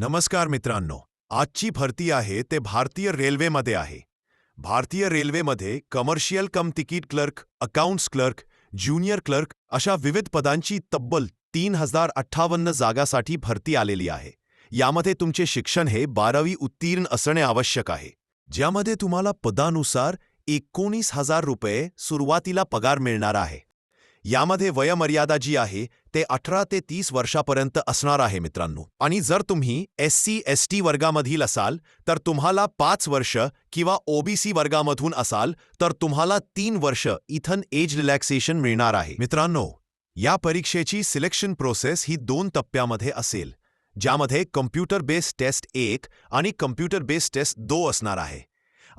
नमस्कार मित्रांनो आजची भरती आहे ते भारतीय रेल्वेमध्ये आहे. भारतीय रेल्वेमध्ये commercial cum ticket clerk accounts clerk junior clerk अशा विविध पदांची तब्बल तीन हजार अठ्ठावन्न जागासाठी भरती आलेली आहे. यामध्ये तुमचे शिक्षण हे बारावी उत्तीर्ण असणे आवश्यक आहे. ज्यामध्ये तुम्हाला पदानुसार एकोणीस हजार रुपये सुरुवातीला पगार मिळणार आहे. यामध्ये वयमर्यादा जी आहे ते अठरा ते तीस वर्षापर्यंत असणार आहे मित्रांनो. आणि जर तुम्ही एस सी एस टी वर्गामधील असाल तर तुम्हाला पाच वर्ष किंवा ओबीसी वर्गामधून असाल तर तुम्हाला तीन वर्ष इथन एज रिलॅक्सेशन मिळणार आहे. मित्रांनो या परीक्षेची सिलेक्शन प्रोसेस ही दोन टप्प्यामध्ये असेल ज्यामध्ये कम्प्युटर बेस्ड टेस्ट एक आणि कम्प्युटर बेस्ड टेस्ट दो असणार आहे.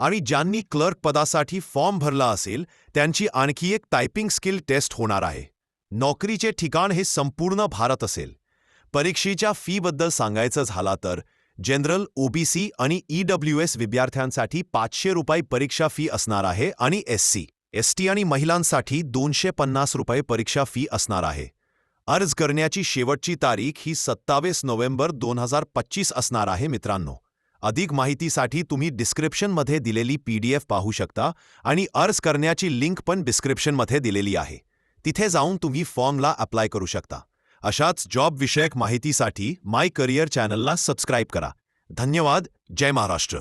आणि ज्यांनी क्लर्क पदासाठी फॉर्म भरला असेल त्यांची आणखी एक टायपिंग स्किल टेस्ट होणार आहे. नोकरीचे ठिकाण हे संपूर्ण भारत असेल. परीक्षेच्या फीबद्दल सांगायचं झाला तर जनरल ओबीसी आणि ईडब्ल्यू एस विद्यार्थ्यांसाठी पाचशे रुपये परीक्षा फी असणार आहे आणि एससी एसटी आणि महिलांसाठी दोनशे पन्नास रुपये परीक्षा फी असणार आहे. अर्ज करण्याची शेवटची तारीख ही सत्तावीस नोव्हेंबर दोन हजार पच्चीस असणार आहे मित्रांनो. अधिक माहितीसाठी तुम्ही डिस्क्रिप्शनमध्ये दिलेली पी डी एफ पाहू शकता आणि अर्ज करण्याची लिंक पण डिस्क्रिप्शनमध्ये दिलेली आहे. तिथे जाऊन तुम्ही फॉर्मला अप्लाय करू शकता. अशाच जॉब विषयक माहितीसाठी माय करिअर चॅनलला सबस्क्राईब करा. धन्यवाद. जय महाराष्ट्र.